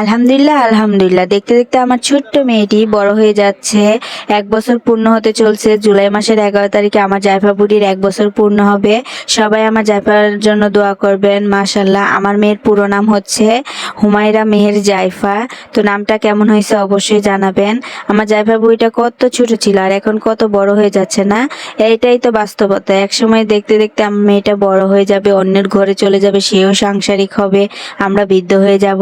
আলহামদুলিল্লাহ আলহামদুলিল্লাহ। দেখতে দেখতে আমার ছোট্ট মেয়েটি বড় হয়ে যাচ্ছে। এক বছর পূর্ণ হতে চলছে। জুলাই মাসের এগারো তারিখে আমার জাইফা বুড়ির এক বছর পূর্ণ হবে। সবাই আমার জায়ফার জন্য দোয়া করবেন। মাশাল্লাহ আমার মেয়ের পুরো নাম হচ্ছে হুমায়রা মেহের জায়ফা তো নামটা কেমন হয়েছে অবশ্যই জানাবেন। আমার জাইফা বুড়িটা কত ছোট ছিল আর এখন কত বড় হয়ে যাচ্ছে না? এইটাই তো বাস্তবতা। একসময় দেখতে দেখতে আমার মেয়েটা বড় হয়ে যাবে, অন্যের ঘরে চলে যাবে, সেও সাংসারিক হবে, আমরা বৃদ্ধ হয়ে যাব।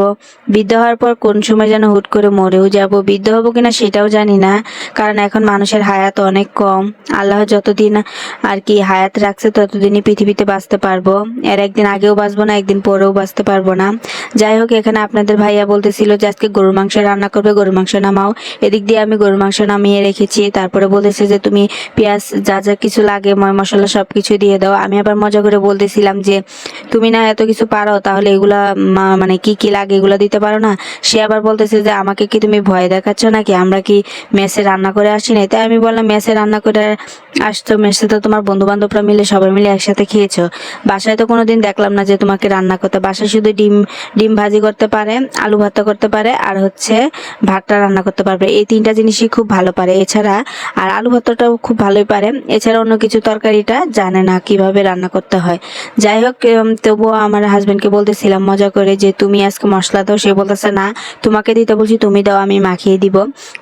বৃদ্ধ হওয়ার পর কোন সময় যেন হুট করে মরেও যাব, বৃদ্ধ হব কিনা সেটাও জানি না। কারণ এখন মানুষের হায়াত অনেক কম। আল্লাহ যতদিন আর কি হায়াত রাখছে, ততদিনই পৃথিবীতে বাঁচতে পারব। এর একদিন আগেও বাঁচবো না, একদিন পরেও বাঁচতে পারব না। যাই হোক, এখানে আপনাদের ভাইয়া বলতেছিল যে আজকে গরুর মাংস রান্না করবে, গরুর মাংস নামাও। এদিক দিয়ে আমি গরুর মাংস নামিয়ে রেখেছি। তারপরে বলেছে যে তুমি পেঁয়াজ, যা যা কিছু লাগে, ময় মশলা সব কিছু দিয়ে দাও। আমি আবার মজা করে বলতেছিলাম যে, তুমি না এত কিছু পারো, তাহলে এগুলা মানে কি কি লাগে এগুলা দিতে পারো না? সে আবার বলতেছে যে, আমাকে কি তুমি ভয় দেখাচ্ছ নাকি? আমরা কি মেসে রান্না করে আসি নাই তাই আমি বললাম, মেসে রান্না করে আসছো, মেসে তো তোমার বন্ধু বান্ধবরা মিলে, সবাই মিলে একসাথে খেয়েছো। বাসায় তো কোনোদিন দেখলাম না যে তোমাকে রান্না করতে। বাসায় শুধু ডিম ডিম ভাজি করতে পারে, আলু ভর্তা করতে পারে, আর হচ্ছে ভাতটা রান্না করতে পারবে। এই তিনটা জিনিসই খুব ভালো পারে। এছাড়া, আর আলু ভর্তাটাও খুব ভালোই পারে। এছাড়া অন্য কিছু তরকারিটা জানে না কীভাবে রান্না করতে হয়। যাই হোক তবুও আমার হাজবেন্ডকে বলতেছিলাম, মজা করে যে তুমি আজকে মশলা দাও। সে বলতেছে না? তোমাকে দিতে বলছি, তুমি দাও, আমি মাখিয়ে দিব।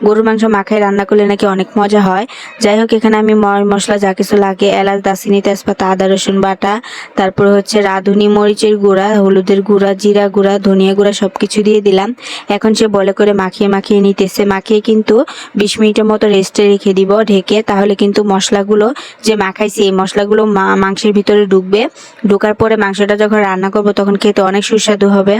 গরুর মাংস মাখায় রান্না করলে নাকি অনেক মজা হয়। যাই হোক, এখানে আমি ময় মশলা যা কিছু লাগে, এলাচ দাসিনি তেজপাতা, আদা, রসুন বাটা, তারপর হচ্ছে রাঁধুনি, মরিচের গুঁড়া, হলুদের গুঁড়া, জিরা গুঁড়া, ধনিয়া গুঁড়া সব কিছু দিয়ে দিলাম। এখন সে বলে করে মাখিয়ে মাখিয়ে নিতেছে। মাখিয়ে কিন্তু বিশ মিনিটের মতো রেস্টে রেখে দিব ঢেকে, তাহলে কিন্তু মশলাগুলো যে মাখাইছি, এই মশলাগুলো মাংসের ভিতরে ঢুকবে। ঢোকার পরে মাংসটা যখন রান্না করব, তখন খেতে অনেক সুস্বাদু হবে।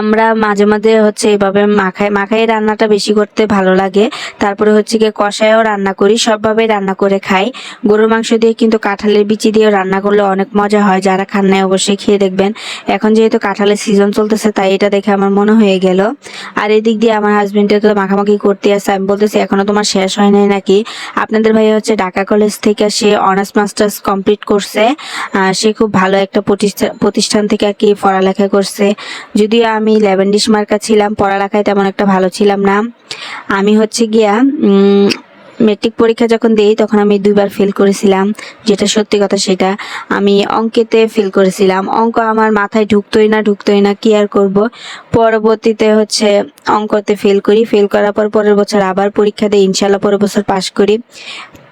আমরা মাঝে মাঝে হচ্ছে এইভাবে মাখায় মাখাই রান্নাটা বেশি করতে ভালো লাগে। তারপরে হচ্ছে গিয়ে কষায়ও রান্না করি সবভাবে রান্না করে খাই। গরুর মাংস দিয়ে কিন্তু কাঁঠালের বিচি দিয়ে রান্না করলে অনেক মজা হয়, যারা খান নাই অবশ্যই খেয়ে দেখবেন। এখন যেহেতু কাঁঠালের সিজন চলতেছে, তাই এটা দেখে আমার মনে হয়ে গেল। আর এদিক দিয়ে আমার হাজবেন্ডে তো মাখামাখি করতে আসছে আমি বলতেছি এখনও তোমার শেষ হয় নাই নাকি? আপনাদের ভাই হচ্ছে ঢাকা কলেজ থেকে সে অনার্স মাস্টার্স কমপ্লিট করছে সে খুব ভালো একটা প্রতিষ্ঠান থেকে আর কি পড়ালেখা করছে। যদিও আমি ল্যাভেন্ডিস মার্কা ছিলাম, পড়ালেখায় তেমন একটা ভালো ছিলাম না। আমি হচ্ছে গিয়া মেট্রিক পরীক্ষা যখন দেই, তখন আমি দুইবার ফেল করেছিলাম, যেটা সত্যি কথা সেটা। আমি অঙ্কেতে ফেল করেছিলাম। অঙ্ক আমার মাথায় ঢুকতোই না ঢুকতোই না, কি আর করব? পরবর্তীতে হচ্ছে অঙ্কতে ফেল করি। ফেল করার পর পরের বছর আবার পরীক্ষা দিই ইনশাল্লাহ পরের বছর পাশ করি।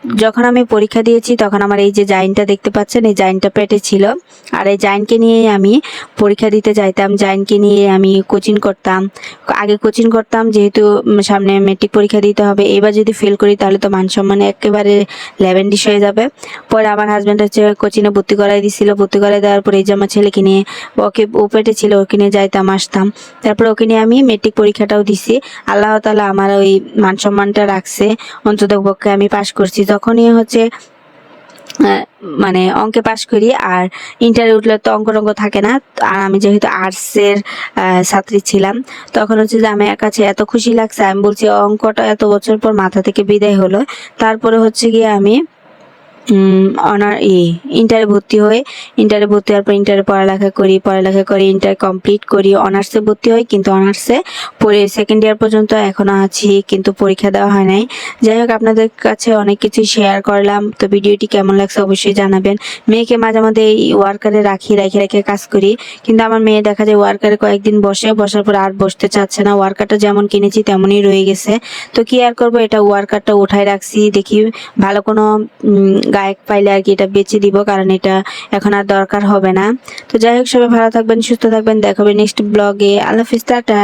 যখন আমি পরীক্ষা দিয়েছি, তখন আমার এই যে জাইনটা দেখতে পাচ্ছেন, এই জাইনটা পেটে ছিল। আর এই জাইনকে নিয়েই আমি পরীক্ষা দিতে যাইতাম, জাইনকে নিয়ে আমি কোচিং করতাম। আগে কোচিং করতাম, যেহেতু সামনে মেট্রিক পরীক্ষা দিতে হবে, এবার যদি ফেল করি, তাহলে তো মান সম্মানে একেবারে ল্যাভেন্ডিস হয়ে যাবে। পরে আমার হাজব্যান্ড হচ্ছে কোচিংয়ে ভর্তি করাই দিছিল। ভর্তি করাই দেওয়ার পরে এই যে আমার ছেলেকে নিয়ে ওকে, ও পেটে ছিল, ওকে নিয়ে যাইতাম, আসতাম। তারপরে ওকে নিয়ে আমি মেট্রিক পরীক্ষাটাও দিছি। আল্লাহ তালা আমার ওই মান সম্মানটা রাখছে। অন্তত পক্ষে আমি পাশ করছি। যখনই হচ্ছে মানে অঙ্কে পাশ করি আর ইন্টারে উঠলে তো অঙ্ক টঙ্ক থাকে না, আর আমি যেহেতু আর্টসের ছাত্রী ছিলাম, তখন হচ্ছে যে আমার কাছে এত খুশি লাগছে, আমি বলছি অঙ্কটা এত বছর পর মাথা থেকে বিদায় হলো, তারপরে হচ্ছে গিয়ে আমি অনার ই ইন্টারে ভর্তি হয়ে ইন্টারে ভর্তি হওয়ার পর ইন্টারে পড়ালেখা করি পড়ালেখা করি ইন্টার কমপ্লিট করি অনার্সে ভর্তি হই, কিন্তু অনার্সে পরে সেকেন্ড ইয়ার পর্যন্ত এখনও আছি, কিন্তু পরীক্ষা দেওয়া হয় নাই। যাই হোক, আপনাদের কাছে অনেক কিছু শেয়ার করলাম, তো ভিডিওটি কেমন লাগছে অবশ্যই জানাবেন। মেয়েকে মাঝে মাঝে এই ওয়ার্কারে রাখি, রেখে রেখে কাজ করি, কিন্তু আমার মেয়ে দেখা যায় ওয়ার্কারে কয়েকদিন বসে, বসার পর আর বসতে চাচ্ছে না। ওয়ার্কারটা যেমন কিনেছি, তেমনই রয়ে গেছে। তো কি আর করব, এটা ওয়ার্কারটা উঠাই রাখছি, দেখি ভালো কোনো গায়ক পাইলে আর কি এটা বেচে দিব, কারণ এটা এখন আর দরকার হবে না। তো যাই হোক, সবাই ভালো থাকবেন, সুস্থ থাকবেন দেখাবে নেক্সট ব্লগে আল্লাহ হাফিজ, টাটা।